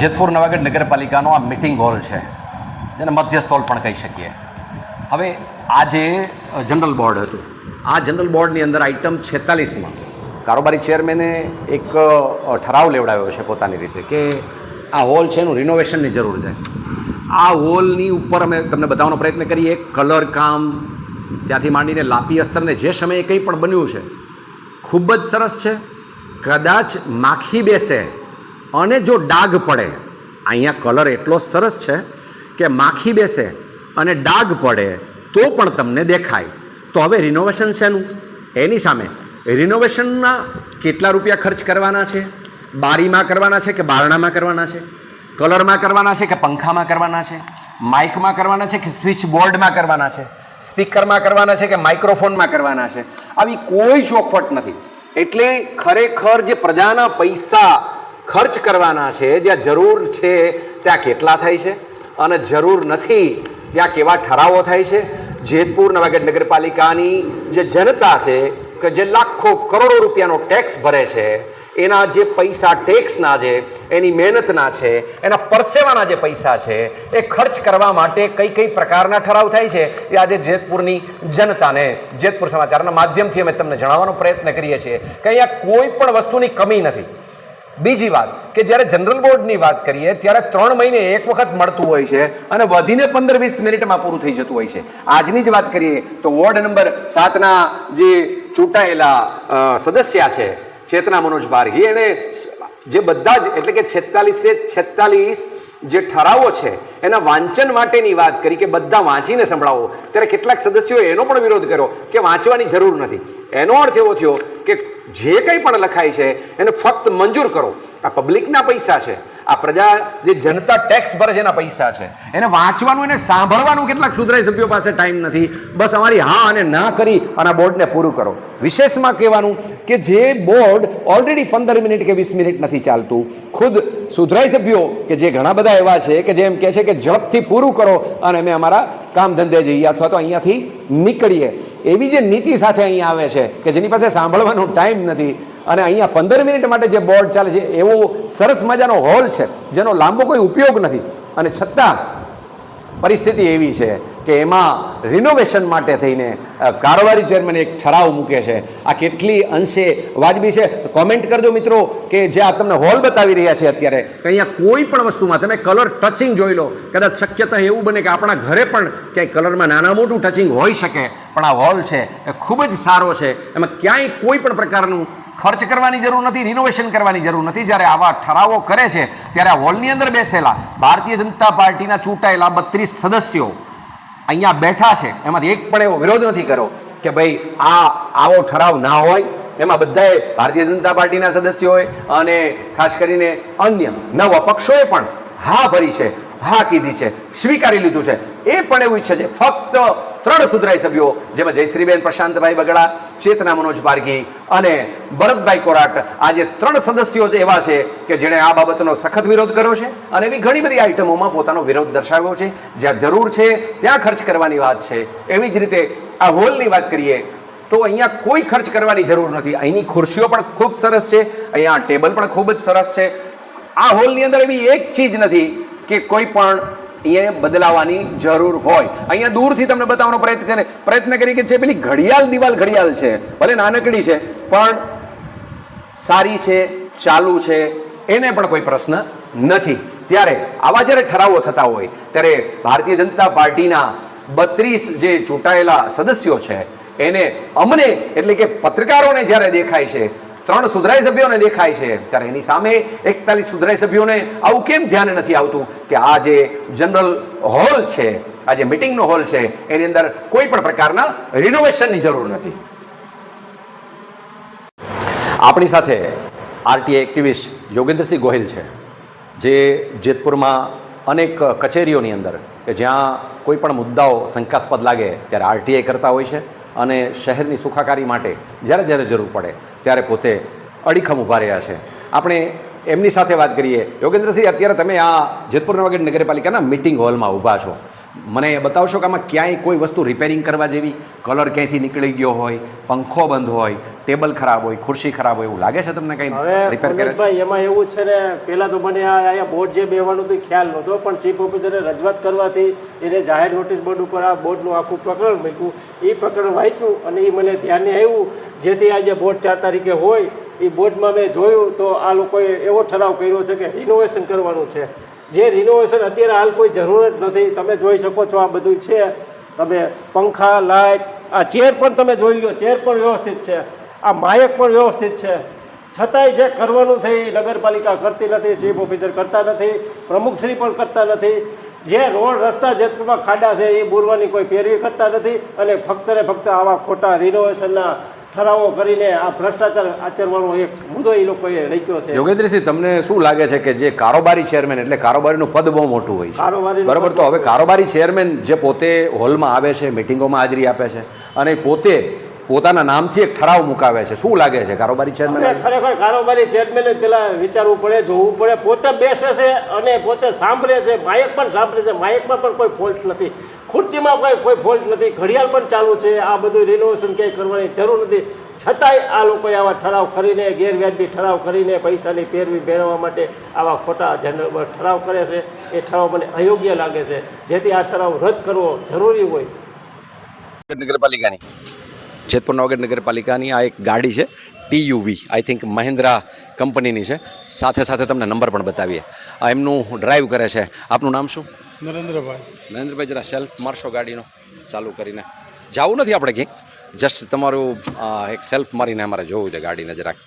જેતપુર નવાગઢ નગરપાલિકાનો આ meeting hall છે. જેને મધ્યસ્થ હોલ પણ કહી શકીએ. હવે આ જે જનરલ બોર્ડ હતું. આ જનરલ બોર્ડની અંદર આઇટમ છેતાલીસમાં કારોબારી ચેરમેને એક ઠરાવ લેવડાવ્યો છે પોતાની રીતે કે આ હોલ છે એનું રિનોવેશનની જરૂર છે. આ હોલની ઉપર અમે તમને બતાવવાનો પ્રયત્ન કરીએ. કલર કામ, ત્યાંથી માંડીને લાપી અસ્તરને જે સમયે કંઈ પણ બન્યું છે, ખૂબ જ સરસ છે. કદાચ માખી બેસે અને જો ડાઘ પડે, અહીંયા કલર એટલો સરસ છે કે માખી બેસે અને ડાઘ પડે તો પણ તમને દેખાય. તો હવે રિનોવેશન શેનું? એની સામે. રિનોવેશનના કેટલા રૂપિયા ખર્ચ કરવાના છે? બારીમાં કરવાના છે કે બારણામાં કરવાના છે? કલરમાં કરવાના છે કે પંખામાં કરવાના છે? માઇકમાં કરવાના છે કે સ્વિચ બોર્ડમાં કરવાના છે? સ્પીકરમાં કરવાના છે કે માઇક્રોફોનમાં કરવાના છે? આવી કોઈ ચોખવટ નથી. એટલે ખરેખર જે પ્રજાના પૈસા ખર્ચ કરવાના છે, જ્યાં જરૂર છે ત્યાં કેટલા થાય છે અને જરૂર નથી ત્યાં કેવા ઠરાવો થાય છે. જેતપુર નવાગઢ નગરપાલિકાની જે જનતા છે કે જે લાખો કરોડો રૂપિયાનો ટેક્સ ભરે છે, એના જે પૈસા ટેક્સના છે, એની મહેનતના છે, એના પરસેવાના જે પૈસા છે, એ ખર્ચ કરવા માટે કઈ કઈ પ્રકારના ઠરાવ થાય છે, એ આજે જેતપુરની જનતાને, જેતપુર સમાચારના માધ્યમથી અમે તમને જણાવવાનો પ્રયત્ન કરીએ છીએ કે અહીંયા કોઈ પણ વસ્તુની કમી નથી. બીજી વાત કે જ્યારે જનરલ બોર્ડની વાત કરીએ, ત્યારે ત્રણ મહિને એક વખત મળતું હોય છે અને વધીને પંદર વીસ મિનિટમાં પૂરું થઈ જતું હોય છે. આજની જ વાત કરીએ તો વોર્ડ નંબર સાતના જે ચૂંટાયેલા સદસ્ય છે, ચેતના મનોજ બારગી એને જે બધા જ, એટલે કે છેતાલીસે છેતાલીસ જે ઠરાવો છે, એના વાંચન માટેની વાત કરી કે બધા વાંચીને સંભળાવો. ત્યારે કેટલાક સદસ્યોએ એનો પણ વિરોધ કર્યો કે વાંચવાની જરૂર નથી. એનો અર્થ એવો થયો કે જે કંઈ પણ લખાય છે, એને ફક્ત મંજૂર કરો. આ પબ્લિકના પૈસા છે. આ પ્રજા જે જનતા ટેક્સ ભરે છે એના પૈસા છે. એને વાંચવાનું, એને સાંભળવાનું કેટલાક સુધરાઈ સભ્યો પાસે ટાઈમ નથી. બસ અમારી હા અને ના કરી અને આ બોર્ડને પૂરું કરો. વિશેષમાં કહેવાનું કે જે બોર્ડ ઓલરેડી પંદર મિનિટ કે વીસ મિનિટ નથી ચાલતું. ખુદ સુધરાઈ સભ્યો કે જે ઘણા બધા એવા છે કે જેમ કહે છે કે ઝડપથી પૂરું કરો અને અમે અમારા કામ ધંધે જઈએ અથવા તો અહીંયાથી નીકળીએ. એવી જે નીતિ સાથે અહીં આવે છે કે જેની પાસે સાંભળવાનો ટાઈમ નથી અને અહીંયા પંદર મિનિટ માટે જે બોર્ડ ચાલે છે, એવો સરસ મજાનો હોલ છે, જેનો લાંબો કોઈ ઉપયોગ નથી. અને છતાં પરિસ્થિતિ એવી છે કે એમાં રિનોવેશન માટે થઈને કારોબારી ચેરમેન એક ઠરાવ મૂકે છે. આ કેટલી અંશે વાજબી છે? કોમેન્ટ કરજો મિત્રો કે જે આ તમને હોલ બતાવી રહ્યા છે અત્યારે, કે અહીંયા કોઈ પણ વસ્તુમાં, તમે કલર ટચિંગ જોઈ લો. કદાચ શક્યતા એવું બને કે આપણા ઘરે પણ ક્યાંય કલરમાં નાના મોટું ટચિંગ હોઈ શકે, પણ આ હોલ છે, એ ખૂબ જ સારો છે. એમાં ક્યાંય કોઈ પણ પ્રકારનું ખર્ચ કરવાની જરૂર નથી રિનોવેશન કરવાની જરૂર નથી. જ્યારે આવા ઠરાવો કરે છે, ત્યારે આ હોલની અંદર બેસેલા ભારતીય જનતા પાર્ટીના ચૂંટાયેલા બત્રીસ સદસ્યો અહીંયા બેઠા છે, એમાંથી એક પણ એવો વિરોધ નથી કર્યો કે ભાઈ આ આવો ઠરાવ ના હોય. એમાં બધાએ ભારતીય જનતા પાર્ટીના સદસ્યોએ અને ખાસ કરીને અન્ય નવા પક્ષોએ પણ હા ભરી છે. હા કીધી છે, સ્વીકારી લીધું છે. એ પણ એવું ઈચ્છે છે. ફક્ત ત્રણ સુધરાઈ સભ્યો, જેમાં જયશ્રીબેન, પ્રશાંતભાઈ બગડા, ચેતના મનોજ પારગી અને ભરતભાઈ કોરાટ. આજે ત્રણ સદસ્યો એવા છે કે જેણે આ બાબતનો સખત વિરોધ કર્યો છે અને એવી ઘણી બધી આઇટમોમાં પોતાનો વિરોધ દર્શાવ્યો છે. જ્યાં જરૂર છે, ત્યાં ખર્ચ કરવાની વાત છે. એવી જ રીતે આ હોલની વાત કરીએ, તો અહીંયા કોઈ ખર્ચ કરવાની જરૂર નથી. અહીંની ખુરશીઓ પણ ખૂબ સરસ છે. અહીંયા ટેબલ પણ ખૂબ જ સરસ છે. આ હોલની અંદર એવી એક ચીજ નથી. કે કોઈ પણ અહીંયા બદલાવાની જરૂર હોય. અહીંયા દૂરથી તમને બતાવવાનો પ્રયત્ન કરે. પ્રયત્ન કરી કે જે પેલી ઘડિયાળ દિવાલ ઘડિયાળ છે, ભલે નાનકડી છે, પણ સારી છે, ચાલુ છે, એને પણ કોઈ પ્રશ્ન નથી. ત્યારે આવા જ્યારે ઠરાવો થતા હોય, ત્યારે ભારતીય જનતા પાર્ટીના બત્રીસ જે ચૂંટાયેલા સદસ્યો છે, એને અમને એટલે કે પત્રકારોને જ્યારે દેખાય છે ત્રણ સુધરાઈ સભ્યોને દેખાય છે. ત્યારે એની સામે એકતાલીસ સુધરાઈ સભ્યોને આવું કેમ ધ્યાન નથી આવતું કે આ જે જનરલ હોલ છે, આ જે મિટિંગનો હોલ છે, એની અંદર કોઈ પણ પ્રકારના રિનોવેશનની જરૂર નથી. આપણી સાથે આરટીઆઈ એક્ટિવિસ્ટ યોગેન્દ્રસિંહ ગોહિલ છે, જે જેતપુરમાં અનેક કચેરીઓની અંદર કે જ્યાં કોઈ પણ મુદ્દાઓ શંકાસ્પદ લાગે ત્યારે આરટીઆઈ કરતા હોય છે. અને શહેરની સુખાકારી માટે જ્યારે જ્યારે જરૂર પડે ત્યારે પોતે અડીખમ ઊભા રહ્યા છે. આપણે એમની સાથે વાત કરીએ. યોગેન્દ્રસિંહ, અત્યારે તમે આ જેતપુર નવાગઢ નગરપાલિકાના મિટિંગ હોલમાં ઊભા છો. મને એ બતાવશો કે આમાં ક્યાંય કોઈ વસ્તુ રિપેરિંગ કરવા જેવી કલર ક્યાંયથી નીકળી ગયો હોય પંખો બંધ હોય ટેબલ ખરાબ હોય ખુરશી ખરાબ હોય એવું લાગે છે તમને કંઈ હવે રિપેર કરે છે? એમાં એવું છે ને પહેલાં તો મને આ અહીંયા બોર્ડ જે બેવાનું હતું ખ્યાલ નહોતો પણ ચીફ ઓફિસરે રજૂઆત કરવાથી એને જાહેર નોટિસ બોર્ડ ઉપર આ બોર્ડનું આખું પ્રકરણ મૂક્યું. એ પ્રકરણ વાંચ્યું અને એ મને ધ્યાને આવ્યું. જેથી આજે બોર્ડ ચાર તારીખે હોય એ બોર્ડમાં મેં જોયું તો આ લોકોએ એવો ઠરાવ કર્યો છે કે રિનોવેશન કરવાનું છે. જે રિનોવેશન અત્યારે હાલ કોઈ જરૂર જ નથી. તમે જોઈ શકો છો આ બધું છે. તમે પંખા લાઇટ આ ચેર પણ તમે જોઈ લો. ચેર પણ વ્યવસ્થિત છે. આ માયક પણ વ્યવસ્થિત છે. છતાંય જે કરવાનું છે એ નગરપાલિકા કરતી નથી ચીફ ઓફિસર કરતા નથી પ્રમુખશ્રી પણ કરતા નથી. જે રોડ રસ્તા જેતપુરમાં ખાડા છે એ બોરવાની કોઈ પેરવી કરતા નથી અને ફક્ત ને ફક્ત આવા ખોટા રિનોવેશનના ઠરાવો કરીને આ ભ્રષ્ટાચાર આચરવાનો એક મુદ્દો એ લોકોએ રચ્યો છે. યોગેન્દ્રસિંહ તમને શું લાગે છે કે જે કારોબારી ચેરમેન એટલે કારોબારીનું પદ બહુ મોટું હોય છે? કારોબારી બરાબર? તો હવે કારોબારી ચેરમેન જે પોતે હોલમાં આવે છે મિટિંગોમાં હાજરી આપે છે અને પોતે પોતાના નામથી એક ઠરાવ મુકાવે છે. શું લાગે છે? કારોબારી ચેરમેન ખરેખર કારોબારી ચેરમેને પેલા વિચારવું પડે જોવું પડે. પોતે બેસે છે અને પોતે સાંભળે છે. માયક પણ સાંભળે છે. માયકમાં પણ કોઈ ફોલ્ટ નથી. ખુરચીમાં કોઈ કોઈ ફોલ્ટ નથી. ઘડિયાળ પણ ચાલુ છે. આ બધું રિનોવેશન ક્યાંય કરવાની જરૂર નથી. છતાંય આ લોકોએ આવા ઠરાવ કરીને ગેરવ્યાજબી ઠરાવ કરીને પૈસાની પેરવી મેળવવા માટે આવા ખોટા જનરલ ઠરાવ કરે છે. એ ઠરાવ મને અયોગ્ય લાગે છે. જેથી આ ઠરાવ રદ કરવો જરૂરી હોય. નગરપાલિકાની. જેતપુર નવગઢ નગરપાલિકાની આ એક ગાડી છે ટીયુવી. આઈ થિંક મહિન્દ્રા કંપનીની છે. સાથે સાથે તમને નંબર પણ બતાવીએ. આ એમનું ડ્રાઈવ કરે છે. આપનું નામ શું? નરેન્દ્રભાઈ. નરેન્દ્રભાઈ જરા સેલ્ફ મારશો ગાડીનો. ચાલુ કરીને. જવું નથી આપણે ક્યાંક જસ્ટ તમારું એક સેલ્ફ મારીને અમારે જોવું છે ગાડીને જરાક.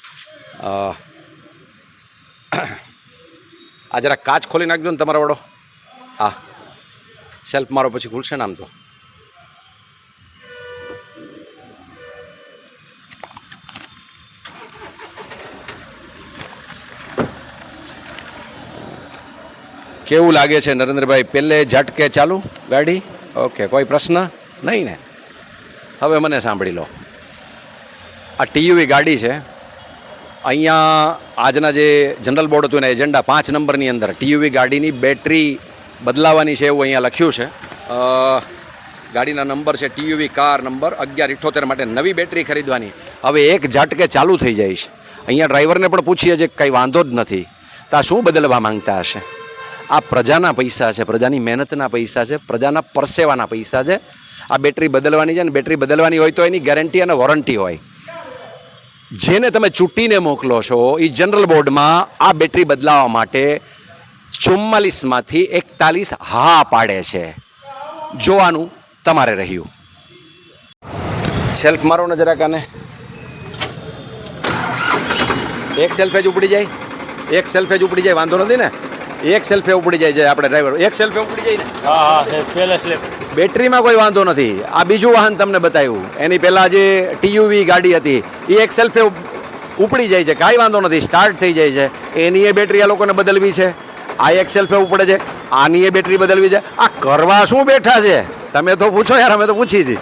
આ જરાક કાચ ખોલી નાખજો ને તમારા વડો હા સેલ્ફ મારો પછી ખુલશે ને આમ તો. કેવું લાગે છે નરેન્દ્રભાઈ પહેલે ઝટકે ચાલુ ગાડી? ઓકે, કોઈ પ્રશ્ન? નહીં ને. હવે મને સાંભળી લો. આ ટીયુવી ગાડી છે. અહીંયા આજના જે જનરલ બોર્ડ હતું એના એજન્ડા પાંચ નંબરની અંદર ટીયુવી ગાડીની બેટરી બદલાવાની છે એવું અહીંયા લખ્યું છે. ગાડીના નંબર છે ટીયુવી કાર નંબર અગિયાર ઇઠોતેર માટે નવી બેટરી ખરીદવાની. હવે એક ઝટકે ચાલુ થઈ જાય છે. અહીંયા ડ્રાઈવરને પણ પૂછીએ છે કંઈ વાંધો જ નથી. તો શું બદલવા માંગતા હશે? આ પ્રજાના પૈસા છે, પ્રજાની મહેનતના પૈસા છે, પ્રજાના પરસેવાના પૈસા છે. આ બેટરી બદલવાની છે ને બેટરી બદલવાની હોય તો એની ગેરંટી અને વોરંટી હોય. જેને તમે ચૂંટીને મોકલો છો એ જનરલ બોર્ડમાં આ બેટરી બદલાવવા માટે ચુમ્માલીસમાંથી એકતાલીસ હા પાડે છે. જોવાનું તમારે રહ્યું. સેલ્ફ મારો ને જરાક આને એક સેલ્ફે જ ઉપડી જાય. એક સેલ્ફે જ ઉપડી જાય, વાંધો નથી ને? એક સેલ્ફે ઉપડી જાય છે આપણે ડ્રાઈવર એક સેલ્ફે ઉપડી જાય ને? હા હા પહેલા સ્લેબ બેટરીમાં કોઈ વાંધો નથી. આ બીજું વાહન તમને બતાવ્યું. એની પહેલાં જે ટીયુવી ગાડી હતી એ એક સેલ્ફે ઉપડી જાય છે. કાંઈ વાંધો નથી. સ્ટાર્ટ થઈ જાય છે. એની એ બેટરી આ લોકોને બદલવી છે. આ એક સેલ્ફે ઉપડે છે. આની એ બેટરી બદલવી છે. આ કરવા શું બેઠા છે? તમે તો પૂછો યાર અમે તો પૂછી છીએ.